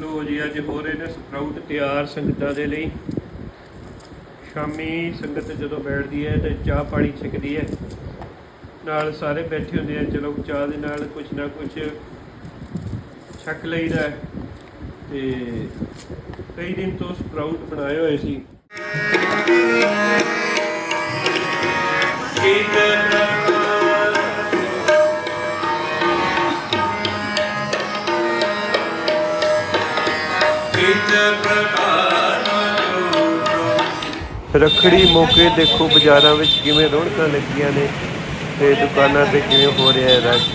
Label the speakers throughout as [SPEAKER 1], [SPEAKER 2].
[SPEAKER 1] ਲੋ ਜੀ, ਅੱਜ ਹੋ ਰਹੇ ਨੇ ਸਪਰਾਊਟ ਤਿਆਰ ਸੰਗਤਾਂ ਦੇ ਲਈ। ਸ਼ਾਮੀ ਸੰਗਤ ਜਦੋਂ ਬੈਠਦੀ ਹੈ ਤੇ ਚਾਹ ਪਾਣੀ ਛਕਦੀ ਹੈ। ਨਾਲ ਸਾਰੇ ਬੈਠੇ ਹੁੰਦੇ ਆ, ਚਲੋ ਚਾਹ ਦੇ ਨਾਲ ਕੁਝ ਨਾ ਕੁਝ ਛਕ ਲਈਦਾ ਹੈ। ਤੇ ਕਈ ਦਿਨ ਤੋਂ ਸਪਰਾਊਟ ਬਣਾਏ ਹੋਏ ਸੀ। ਰੱਖੜੀ ਮੌਕੇ ਦੇਖੋ ਬਾਜ਼ਾਰਾਂ ਵਿੱਚ ਕਿਵੇਂ ਰੌਣਕਾਂ ਲੱਗੀਆਂ ਨੇ ਤੇ ਦੁਕਾਨਾਂ ਤੇ ਕਿਵੇਂ ਹੋ ਰਿਹਾ ਹੈ ਰਸ਼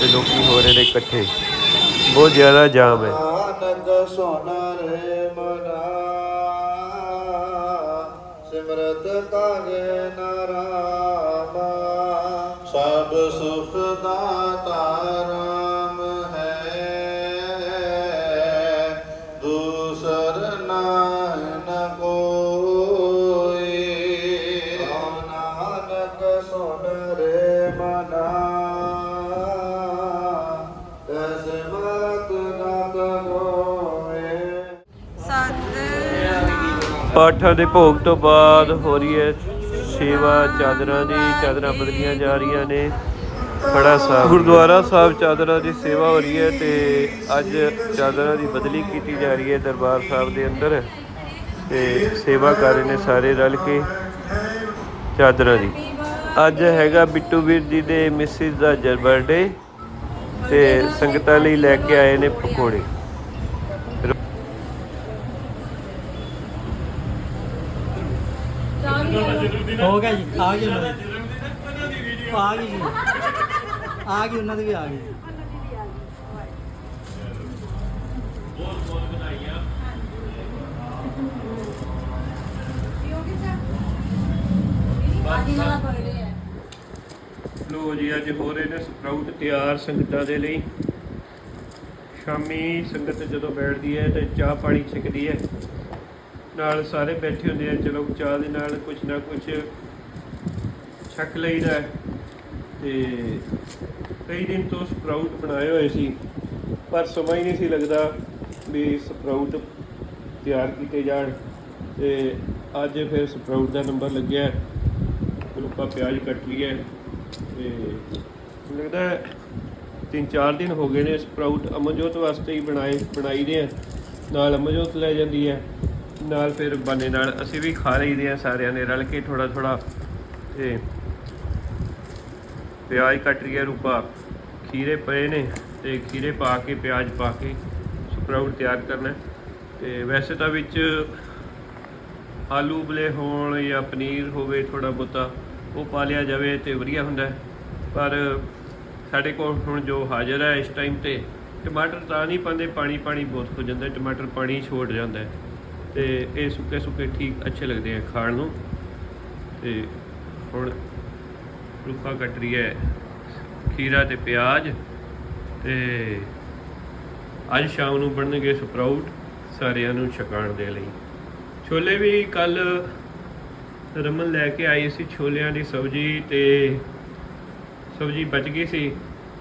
[SPEAKER 1] ਤੇ ਲੋਕੀ ਹੋ ਰਹੇ ਨੇ ਇਕੱਠੇ। ਬਹੁਤ ਜ਼ਿਆਦਾ ਜਾਮ ਹੈ।
[SPEAKER 2] ਆਨੰਦ ਸੋਨਰੇ ਮਨਾ ਸਿਮਰਤ ਕਾਗੇ ਨਾਰਾਮਾ ਸਭ ਸੁਖ ਦਾਤਾ
[SPEAKER 1] ਪਾਠਾਂ ਦੇ ਭੋਗ ਤੋਂ ਬਾਅਦ ਹੋ ਰਹੀ ਹੈ ਸੇਵਾ, ਚਾਦਰਾਂ ਦੀ, ਚਾਦਰਾਂ ਬਦਲੀਆਂ ਜਾ ਰਹੀਆਂ ਨੇ। ਬੜਾ ਸਾਹਿਬ ਗੁਰਦੁਆਰਾ ਸਾਹਿਬ ਚਾਦਰਾਂ ਦੀ ਸੇਵਾ ਹੋ ਰਹੀ ਹੈ ਤੇ ਅੱਜ ਚਾਦਰਾਂ ਦੀ ਬਦਲੀ ਕੀਤੀ ਜਾ ਰਹੀ ਹੈ ਦਰਬਾਰ ਸਾਹਿਬ ਦੇ ਅੰਦਰ। ਤੇ ਸੇਵਾ ਕਰ ਰਹੇ ਨੇ ਸਾਰੇ ਰਲ ਕੇ ਚਾਦਰਾਂ ਦੀ। ਅੱਜ ਹੈਗਾ ਬਿੱਟੂ ਵੀਰ ਜੀ ਦੇ ਮਿਸਿਸ ਦਾ ਜਰ ਬਰਥਡੇ ਤੇ ਸੰਗਤਾਂ ਲਈ ਲੈ ਕੇ ਆਏ ਨੇ ਪਕੌੜੇ।
[SPEAKER 3] ਹੋ ਗਿਆ ਜੀ, ਆ ਗਈ ਉਹਨਾਂ ਦੀ। ਆ ਗਈ ਜੀ। ਆ ਗਈ, ਉਹਨਾਂ ਦੀ ਵੀ ਆ ਗਈ।
[SPEAKER 1] ਲੋ ਜੀ, ਅੱਜ ਹੋ ਰਹੇ ਨੇ ਸਪਰਾਊਟ ਤਿਆਰ ਸੰਗਤਾਂ ਦੇ ਲਈ। ਸ਼ਾਮੀ ਸੰਗਤ ਜਦੋਂ ਬੈਠਦੀ ਹੈ ਤੇ ਚਾਹ ਪਾਣੀ ਛਕਦੀ ਹੈ। ਨਾਲ ਸਾਰੇ ਬੈਠੇ ਹੁੰਦੇ ਆ, ਚਲੋ ਚਾਹ ਦੇ ਨਾਲ ਕੁਝ ਨਾ ਕੁਝ ਛਕ ਲਈਦਾ ਹੈ। ਤੇ ਕਈ ਦਿਨ ਤੋਂ ਸਪਰਾਊਟ ਬਣਾਏ ਹੋਏ ਸੀ, ਪਰ ਸਮਾਂ ਹੀ ਨਹੀਂ ਸੀ ਲੱਗਦਾ ਵੀ ਸਪਰਾਊਟ ਤਿਆਰ ਕੀਤੇ ਜਾਣ ਤੇ ਅੱਜ ਫਿਰ ਸਪਰਾਊਟ ਦਾ ਨੰਬਰ ਲੱਗਿਆ ਹੈ। ਰੁਪਾ ਪਿਆਜ਼ ਕੱਟ ਲਿਆ ਹੈ ਤੇ ਲੱਗਦਾ ਤਿੰਨ ਚਾਰ ਦਿਨ ਹੋ ਗਏ ਨੇ ਸਪਰਾਊਟ ਅਮਨਜੋਤ ਵਾਸਤੇ ਹੀ ਬਣਾਏ, ਬਣਾਈ ਦੇ ਆ ਨਾਲ ਅਮਨਜੋਤ ਲੈ ਜਾਂਦੀ ਹੈ, ਨਾਲ ਫਿਰ ਬਾਨੇ ਨਾਲ ਅਸੀਂ ਵੀ ਖਾ ਲਈਦੇ ਆ ਸਾਰਿਆਂ ਨੇ ਰਲ ਕੇ ਥੋੜਾ ਥੋੜਾ ਤੇ ਪਿਆਜ਼ ਕੱਟ ਲਿਆ ਰੂਪਾ। ਖੀਰੇ ਪਏ ਨੇ ਤੇ ਖੀਰੇ ਪਾ ਕੇ, ਪਿਆਜ਼ ਪਾ ਕੇ ਸਪਰਾਊਟ ਤਿਆਰ ਕਰਨਾ ਹੈ। ਤੇ ਵੈਸੇ ਤਾਂ ਵਿੱਚ ਆਲੂ ਉਬਲੇ ਹੋਣ ਜਾਂ ਪਨੀਰ ਹੋਵੇ ਥੋੜਾ ਬਹੁਤਾ, ਉਹ ਪਾ ਲਿਆ ਜਾਵੇ ਤੇ ਵਧੀਆ ਹੁੰਦਾ ਪਰ ਸਾਡੇ ਕੋਲ ਹੁਣ ਜੋ ਹਾਜ਼ਰ ਹੈ ਇਸ ਟਾਈਮ ਤੇ, ਟਮਾਟਰ ਤਾਂ ਨਹੀਂ ਪਾਉਂਦੇ, ਪਾਣੀ ਪਾਣੀ ਬਹੁਤ ਹੋ ਜਾਂਦਾ ਟਮਾਟਰ ਪਾਣੀ ਛੋੜ ਜਾਂਦਾ ਹੈ। ਤੇ ਇਹ ਸੁੱਕੇ ਸੁੱਕੇ ਠੀਕ ਅੱਛੇ ਲੱਗਦੇ ਆ ਖਾਣ ਨੂੰ। ਤੇ ਹੁਣ ਰੁੱਖਾ ਹੈ ਖੀਰਾ ਤੇ ਪਿਆਜ਼ ਤੇ ਅੱਜ ਸ਼ਾਮ ਨੂੰ ਬਣਨਗੇ ਸਪਰਾਊਟ ਸਾਰਿਆਂ ਨੂੰ ਛਕਾਣ ਦੇ ਲਈ। ਛੋਲੇ ਵੀ ਕੱਲ ਰਮਨ ਲੈ ਕੇ ਆਈ ਸੀ ਛੋਲਿਆਂ ਦੀ ਸਬਜ਼ੀ ਤੇ ਸਬਜ਼ੀ ਬਚ ਗਈ ਸੀ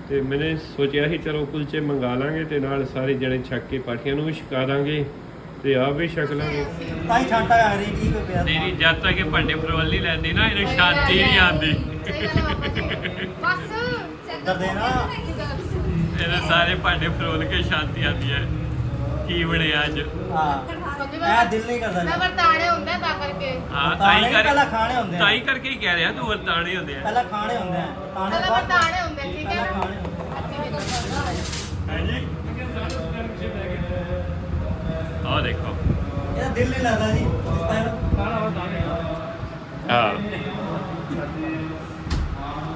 [SPEAKER 1] ਤੇ ਮੈਨੇ ਸੋਚਿਆ ਸੀ ਚਲੋ ਕੁਲਚੇ ਮੰਗਾ ਲਾਂਗੇ ਤੇ ਨਾਲ ਸਾਰੇ ਜਣੇ ਛਕ ਕੇ ਪਾਠੀਆਂ ਨੂੰ ਵੀ ਛਕਾ ਦਾਂਗੇ ਤੇ ਆਪ ਵੀ ਛਕ ਲਾਂਗੇ।
[SPEAKER 3] ਤਾਂ ਹੀ ਛਾਂਟਾ ਆ ਰਹੀ ਕੀ ਕੋਈ ਪਿਆ
[SPEAKER 1] ਤੇਰੀ ਜਦ ਤੱਕ ਇਹ ਭਾਂਡੇ ਫਰਵਲ ਨਹੀਂ ਲੈਂਦੀ ਨਾ ਇਹਨੂੰ ਸ਼ਾਂਤੀ ਨਹੀਂ ਆਉਂਦੀ।
[SPEAKER 3] ਕਰ ਦੇ ਨਾ
[SPEAKER 1] ਇਹਦੇ ਸਾਰੇ ਭਾਂਡੇ ਫਰੋਲ ਕੇ ਸ਼ਾਂਤੀ ਆਉਂਦੀ ਹੈ ਕੀ ਬਣਿਆ ਅੱਜ?
[SPEAKER 3] ਹਾਂ। ਇਹ ਦਿਲ ਨਹੀਂ ਕਰਦਾ
[SPEAKER 4] ਮੈਂ ਵਰਤਾਣੇ ਹੁੰਦੇ ਆ ਤਾਂ ਕਰਕੇ।
[SPEAKER 1] ਹਾਂ
[SPEAKER 3] ਤਾਈ
[SPEAKER 1] ਤਾਈ ਕਰ
[SPEAKER 3] ਪਹਿਲਾਂ ਖਾਣੇ ਹੁੰਦੇ ਆ।
[SPEAKER 1] ਤਾਈ ਕਰਕੇ ਹੀ ਕਹਿ ਰਿਹਾ ਤੂੰ ਵਰਤਾਣੇ ਹੁੰਦੇ ਆ।
[SPEAKER 3] ਪਹਿਲਾਂ ਖਾਣੇ ਹੁੰਦੇ ਆ। ਖਾਣੇ
[SPEAKER 4] ਪਹਿਲਾਂ
[SPEAKER 3] ਬਾਅਦ
[SPEAKER 4] ਵਰਤਾਣੇ ਹੁੰਦੇ ਆ, ਠੀਕ ਹੈ
[SPEAKER 3] ਪਹਿਲਾਂ
[SPEAKER 4] ਨਾ?
[SPEAKER 3] ਖਾਣੇ ਹੁੰਦੇ ਆ।
[SPEAKER 1] ਹਾਂਜੀ। ਆਹ ਦੇਖੋ।
[SPEAKER 3] ਇਹਦਾ ਦਿਲ ਨਹੀਂ ਲੱਗਦਾ ਜੀ ਇਸ ਟਾਈਮ ਖਾਣਾ ਵਰਤਾਣੇ
[SPEAKER 1] ਹਾਂ।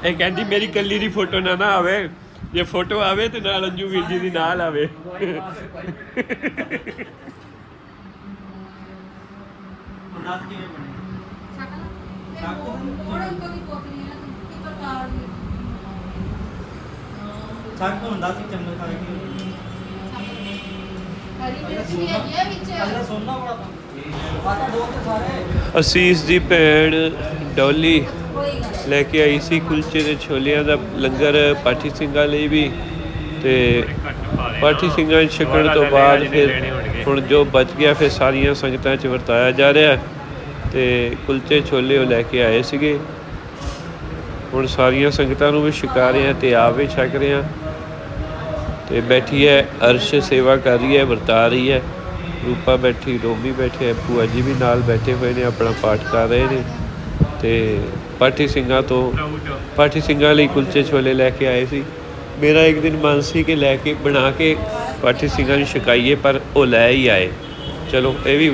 [SPEAKER 1] ਇਹ ਕਹਿੰਦੀ ਮੇਰੀ ਕੱਲੀ ਦੀ ਫੋਟੋ ਨਾ ਨਾ ਆਵੇ। ਜੇ ਫੋਟੋ ਆਵੇ ਤੇ ਨਾਲ ਅੰਜੂ ਵੀਰ ਜੀ ਦੀ ਨਾਲ ਆਵੇ।
[SPEAKER 3] ਹੁੰਦਾ ਸੀ ਚੰਮਚ ਖਾ ਕੇ।
[SPEAKER 1] ਅਸੀਸ ਦੀ ਭੈਣ ਡੋਲੀ। ਲੈ ਕੇ ਆਈ ਸੀ ਕੁਲਚੇ ਤੇ ਛੋਲਿਆਂ ਦਾ ਲੰਗਰ ਪਾਠੀ ਸਿੰਘਾਂ ਲਈ ਵੀ ਤੇ ਪਾਠੀ ਸਿੰਘਾਂ ਨੂੰ ਛਕਣ ਤੋਂ ਬਾਅਦ ਫਿਰ ਹੁਣ ਜੋ ਬਚ ਗਿਆ, ਫਿਰ ਸਾਰੀਆਂ ਸੰਗਤਾਂ 'ਚ ਵਰਤਾਇਆ ਜਾ ਰਿਹਾ। ਹੈ ਤੇ ਕੁਲਚੇ ਛੋਲੇ ਉਹ ਲੈ ਕੇ ਆਏ ਸੀਗੇ। ਹੁਣ ਸਾਰੀਆਂ ਸੰਗਤਾਂ ਨੂੰ ਵੀ ਛਕਾ ਰਹੇ ਆ ਤੇ ਆਪ ਵੀ ਛਕ ਰਹੇ ਆ ਤੇ ਬੈਠੀ ਹੈ, ਅਰਸ਼ ਸੇਵਾ ਕਰ ਰਹੀ ਹੈ, ਵਰਤਾ ਰਹੀ ਹੈ। ਰੂਪਾ ਬੈਠੀ, ਰੋਮੀ ਬੈਠੇ ਭੂਆ ਜੀ ਵੀ ਨਾਲ ਬੈਠੇ ਹੋਏ ਨੇ, ਆਪਣਾ ਪਾਠ ਕਰ ਰਹੇ ਨੇ। ਤੇ ਪਾਠੀ ਸਿੰਘਾਂ ਤੋਂ ਪਾਠੀ ਸਿੰਘਾਂ ਲਈ ਕੁਲਚੇ ਛੋਲੇ ਲੈ ਕੇ ਆਏ ਸੀ। ਮੇਰਾ ਇੱਕ ਦਿਨ ਮਨ ਸੀ ਕਿ ਲੈ ਕੇ ਬਣਾ ਕੇ ਪਾਠੀ ਸਿੰਘਾਂ ਨੂੰ ਛਕਾਈਏ ਪਰ ਉਹ ਲੈ ਹੀ ਆਏ। ਚਲੋ ਇਹ ਵੀ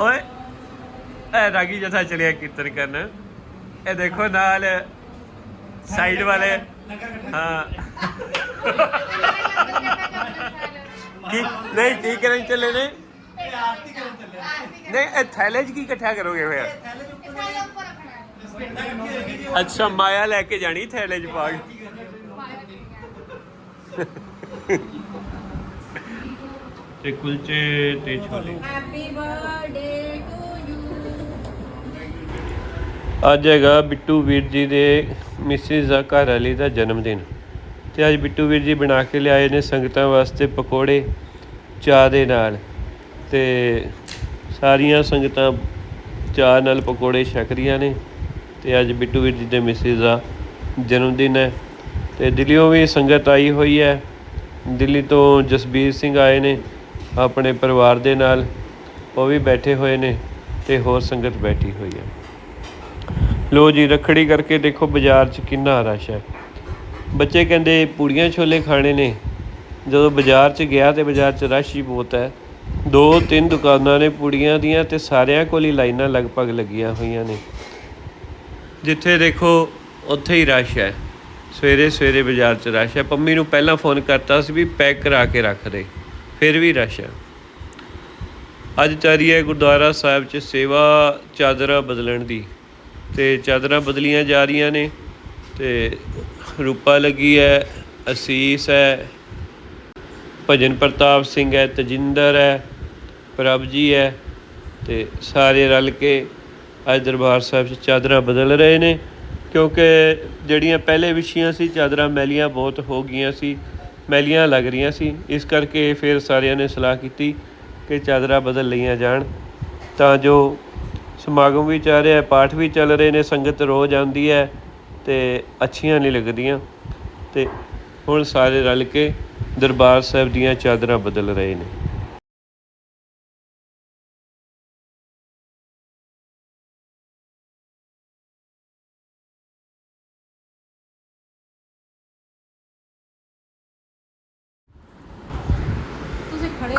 [SPEAKER 1] ਓਏ ਇਹ ਰਾਗੀ ਜਥਾ ਚਲਿਆ ਕੀਰਤਨ ਕਰਨ? ਇਹ ਦੇਖੋ ਨਾਲ ਸਾਈਡ ਵਾਲੇ। ਹਾਂ। ਕੀ? ਨਹੀਂ ਕੀ ਕਰਨ ਚੱਲੇ ਨੇ? ਨਹੀਂ ਇਹ ਥੈਲੇ 'ਚ ਕੀ ਇਕੱਠਾ ਕਰੋਗੇ ਫਿਰ? ਅੱਛਾ ਮਾਇਆ ਲੈ ਕੇ ਜਾਣੀ ਥੈਲੇ 'ਚ ਪਾ ਕੇ। ਤੇ ਕੁਲਚੇ ਤੇ ਛੋਲੇ।
[SPEAKER 4] ਹੈਪੀ ਬਰਥਡੇ ਟੂ ਯੂ
[SPEAKER 1] ਅੱਜ ਹੈਗਾ ਬਿੱਟੂ ਵੀਰ ਜੀ ਦੇ ਮਿਸਿਸ ਦਾ ਘਰ ਵਾਲੀ ਦਾ ਜਨਮ ਦਿਨ ਤੇ ਅੱਜ ਬਿੱਟੂ ਵੀਰ ਜੀ ਬਣਾ ਕੇ ਲਿਆਏ ਨੇ ਸੰਗਤਾਂ ਵਾਸਤੇ ਪਕੌੜੇ ਚਾਹ ਦੇ ਨਾਲ। ਤੇ ਸਾਰੀਆਂ ਸੰਗਤਾਂ ਚਾਹ ਨਾਲ ਪਕੌੜੇ ਛਕ ਰਹੀਆਂ ਨੇ। ਤੇ ਅੱਜ ਬਿੱਟੂ ਵੀਰ ਜੀ ਦੇ ਮਿਸਿਸ ਦਾ ਜਨਮ ਦਿਨ ਹੈ ਤੇ ਦਿੱਲੀੋਂ ਵੀ ਸੰਗਤ ਆਈ ਹੋਈ ਹੈ। ਦਿੱਲੀ ਤੋਂ ਜਸਬੀਰ ਸਿੰਘ ਆਏ ਨੇ ਆਪਣੇ ਪਰਿਵਾਰ ਦੇ ਨਾਲ, ਉਹ ਵੀ ਬੈਠੇ ਹੋਏ ਨੇ ਤੇ ਹੋਰ ਸੰਗਤ ਬੈਠੀ ਹੋਈ ਹੈ। ਲੋ ਜੀ, ਰਖੜੀ ਕਰਕੇ ਦੇਖੋ ਬਾਜ਼ਾਰ 'ਚ ਕਿੰਨਾ ਰਸ਼ ਹੈ। ਬੱਚੇ ਕਹਿੰਦੇ ਪੂੜੀਆਂ ਛੋਲੇ ਖਾਣੇ ਨੇ। ਜਦੋਂ ਬਾਜ਼ਾਰ 'ਚ ਗਿਆ ਤੇ ਬਾਜ਼ਾਰ 'ਚ ਰਸ਼ ਹੀ ਬਹੁਤ ਹੈ। ਦੋ ਤਿੰਨ ਦੁਕਾਨਾਂ ਨੇ ਪੂੜੀਆਂ ਦੀਆਂ ਤੇ ਸਾਰਿਆਂ ਕੋਲ ਹੀ ਲਾਈਨਾਂ ਲਗਭਗ ਲੱਗੀਆਂ ਹੋਈਆਂ ਨੇ। ਜਿੱਥੇ ਦੇਖੋ ਉੱਥੇ ਹੀ ਰਸ਼ ਹੈ। ਸਵੇਰੇ ਸਵੇਰੇ ਬਾਜ਼ਾਰ 'ਚ ਰਸ਼ ਹੈ। ਪੰਮੀ ਨੂੰ ਪਹਿਲਾਂ ਫੋਨ ਕਰਤਾ ਸੀ ਵੀ ਪੈਕ ਕਰਾ ਕੇ ਰੱਖ ਦੇ। ਫਿਰ ਵੀ ਰਸ਼ ਹੈ। ਅੱਜ ਚੱਲ ਹੈ ਗੁਰਦੁਆਰਾ ਸਾਹਿਬ 'ਚ ਸੇਵਾ ਚਾਦਰਾਂ ਬਦਲਣ ਦੀ। ਤੇ ਚਾਦਰਾਂ ਬਦਲੀਆਂ ਜਾ ਰਹੀਆਂ ਨੇ ਤੇ ਰੂਪਾ ਲੱਗੀ ਹੈ, ਅਸੀਸ ਹੈ, ਭਜਨ ਪ੍ਰਤਾਪ ਸਿੰਘ ਹੈ, ਤਜਿੰਦਰ ਹੈ ਪ੍ਰਭ ਜੀ ਹੈ ਤੇ ਸਾਰੇ ਰਲ ਕੇ ਅੱਜ ਦਰਬਾਰ ਸਾਹਿਬ 'ਚ ਚਾਦਰਾਂ ਬਦਲ ਰਹੇ ਨੇ, ਕਿਉਂਕਿ ਜਿਹੜੀਆਂ ਪਹਿਲੇ ਵਿਛੀਆਂ ਸੀ, ਚਾਦਰਾਂ ਮੈਲੀਆਂ ਬਹੁਤ ਹੋ ਗਈਆਂ ਸੀ, ਮੈਲੀਆਂ ਲੱਗ ਰਹੀਆਂ ਸੀ। ਇਸ ਕਰਕੇ ਫਿਰ ਸਾਰਿਆਂ ਨੇ ਸਲਾਹ ਕੀਤੀ ਕਿ ਚਾਦਰਾਂ ਬਦਲ ਲਈਆਂ ਜਾਣ। ਤਾਂ ਜੋ ਸਮਾਗਮ ਵੀ ਚੱਲ ਰਿਹਾ ਪਾਠ ਵੀ ਚੱਲ ਰਹੇ ਨੇ, ਸੰਗਤ ਰੋਜ਼ ਆਉਂਦੀ ਹੈ ਤੇ ਅੱਛੀਆਂ ਨਹੀਂ ਲੱਗਦੀਆਂ। ਤੇ ਹੁਣ ਸਾਰੇ ਰਲ ਕੇ ਦਰਬਾਰ ਸਾਹਿਬ ਦੀਆਂ ਚਾਦਰਾਂ ਬਦਲ ਰਹੇ ਨੇ।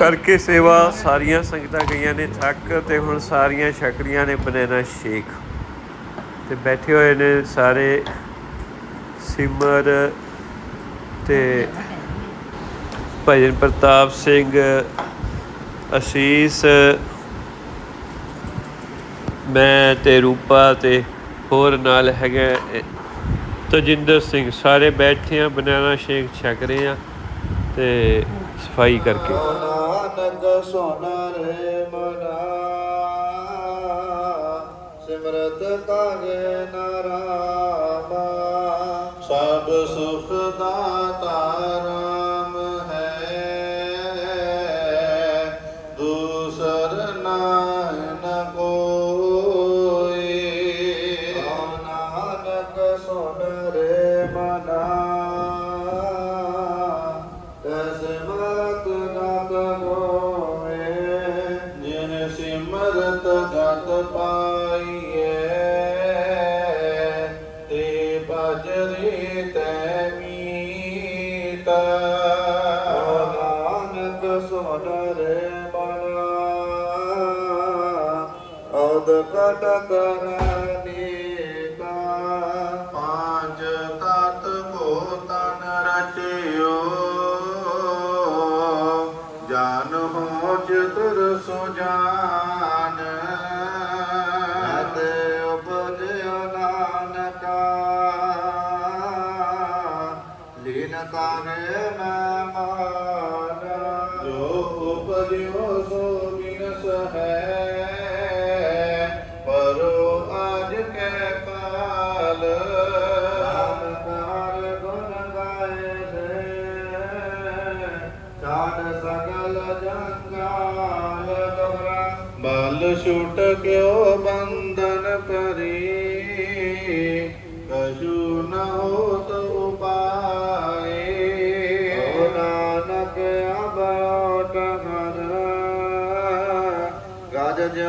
[SPEAKER 1] ਕਰਕੇ ਸੇਵਾ ਸਾਰੀਆਂ ਸੰਗਤਾਂ ਗਈਆਂ ਨੇ ਥੱਕ ਤੇ ਹੁਣ ਸਾਰੀਆਂ ਛਕੜੀਆਂ ਨੇ ਬਨਾਨਾ ਸ਼ੇਕ। ਤੇ ਬੈਠੇ ਹੋਏ ਨੇ ਸਾਰੇ ਸਿਮਰ ਤੇ ਭਜਨ ਪ੍ਰਤਾਪ ਸਿੰਘ, ਅਸੀਸ, ਮੈਂ ਤੇ ਰੂਪਾ ਤੇ ਹੋਰ ਨਾਲ ਹੈਗਾ ਤਜਿੰਦਰ ਸਿੰਘ, ਸਾਰੇ ਬੈਠੇ ਆ, ਬਨਾਨਾ ਸ਼ੇਕ ਛਕ ਰਹੇ ਆ ਤੇ ਸਫ਼ਾਈ ਕਰਕੇ।
[SPEAKER 2] ਨਾਨਕ ਸੁਨ ਰੇ ਮਨਾ। ਸਿਮਰਤ ਕਾਗੇ ਨਾਰਾਮਾ। ਸਭ ਸੁਖ ਦਾਤਾ ਮੀਤ ਨਾਨਕ ਸੁਨ ਰੇ ਬਨਾ ਔਦ ਲੀਨ ਕਾਨੇ ਮੈਂ ਮਾਨ ਜੋ ਉਪਜਿਓ ਸੋ ਬਿਨਸ ਹੈ। ਪਰੋ ਆਜ ਕੈ ਕਾਲ। ਨਾਮ ਕਾਰ ਗੁਣ ਗਾਏ
[SPEAKER 1] ਛਾੜ ਜੰਗਾਲ ਬਲ ਛੁਟ ਕਿਉ ਗਜ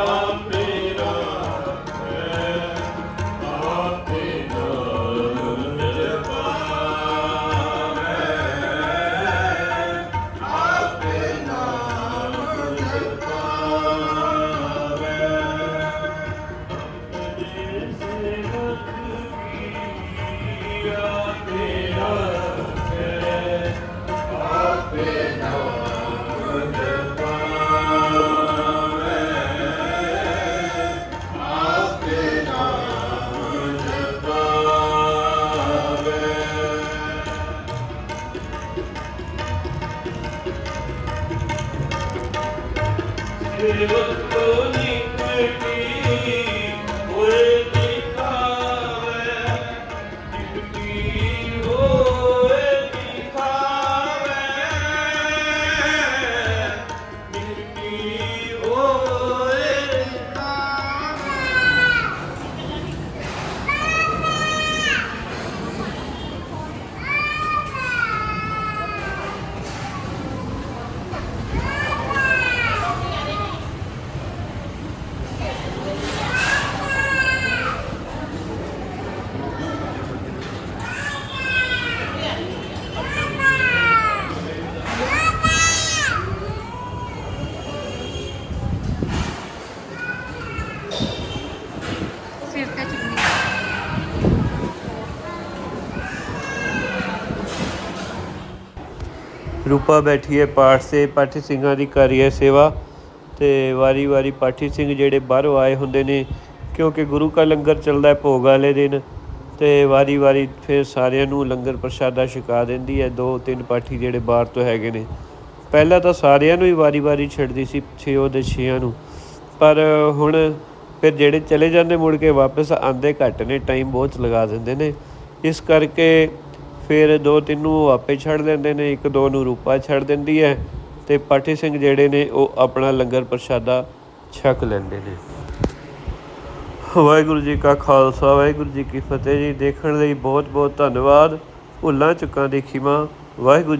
[SPEAKER 1] ਕੀ
[SPEAKER 5] ਰੂਪਾ ਬੈਠੀ ਹੈ, ਪਾਠ ਸੇ, ਪਾਠੀ ਸਿੰਘਾਂ ਦੀ ਕਰ ਰਹੀ ਹੈ ਸੇਵਾ। ਤੇ ਵਾਰੀ ਵਾਰੀ ਪਾਠੀ ਸਿੰਘ ਜਿਹੜੇ ਬਾਹਰੋਂ ਆਏ ਹੁੰਦੇ ਨੇ, ਕਿਉਂਕਿ ਗੁਰੂ ਕਾ ਲੰਗਰ ਚੱਲਦਾ ਹੈ ਭੋਗ ਵਾਲੇ ਦਿਨ,
[SPEAKER 1] ਤੇ ਵਾਰੀ-ਵਾਰੀ ਫਿਰ ਸਾਰਿਆਂ ਨੂੰ ਲੰਗਰ ਪ੍ਰਸ਼ਾਦਾ ਛਕਾ ਦਿੰਦੀ ਹੈ, ਦੋ ਤਿੰਨ ਪਾਠੀ ਜਿਹੜੇ ਬਾਹਰ ਤੋਂ ਹੈਗੇ ਨੇ। ਪਹਿਲਾਂ ਤਾਂ ਸਾਰਿਆਂ ਨੂੰ ਹੀ ਵਾਰੀ-ਵਾਰੀ ਛੱਡਦੀ ਸੀ, ਛੇ ਦੇ ਛੇਆਂ ਨੂੰ। ਪਰ ਹੁਣ ਫਿਰ ਜਿਹੜੇ ਚਲੇ ਜਾਂਦੇ ਮੁੜ ਕੇ ਵਾਪਸ ਆਂਦੇ ਘੱਟ ਨੇ ਟਾਈਮ ਬਹੁਤ ਲਗਾ ਦਿੰਦੇ ਨੇ। ਇਸ ਕਰਕੇ ਫਿਰ ਦੋ ਤਿੰਨ ਨੂੰ ਉਹ ਆਪੇ ਛੱਡ ਦਿੰਦੇ ਨੇ, ਇੱਕ ਦੋ ਨੂੰ ਰੂਪਾ ਛੱਡ ਦਿੰਦੀ ਹੈ ਤੇ ਪਾਠੀ ਸਿੰਘ ਜਿਹੜੇ ਨੇ ਉਹ ਆਪਣਾ ਲੰਗਰ ਪ੍ਰਸ਼ਾਦਾ ਛਕ ਲੈਂਦੇ ਨੇ। ਵਾਹਿਗੁਰੂ ਜੀ ਕਾ ਖਾਲਸਾ, ਵਾਹਿਗੁਰੂ ਜੀ ਕੀ ਫਤਿਹ ਜੀ। ਦੇਖਣ ਲਈ ਬਹੁਤ ਬਹੁਤ ਧੰਨਵਾਦ। ਭੁੱਲਾਂ ਚੁੱਕਾਂ ਦੀ ਖਿਮਾ। ਵਾਹਿਗੁਰੂ ਜੀ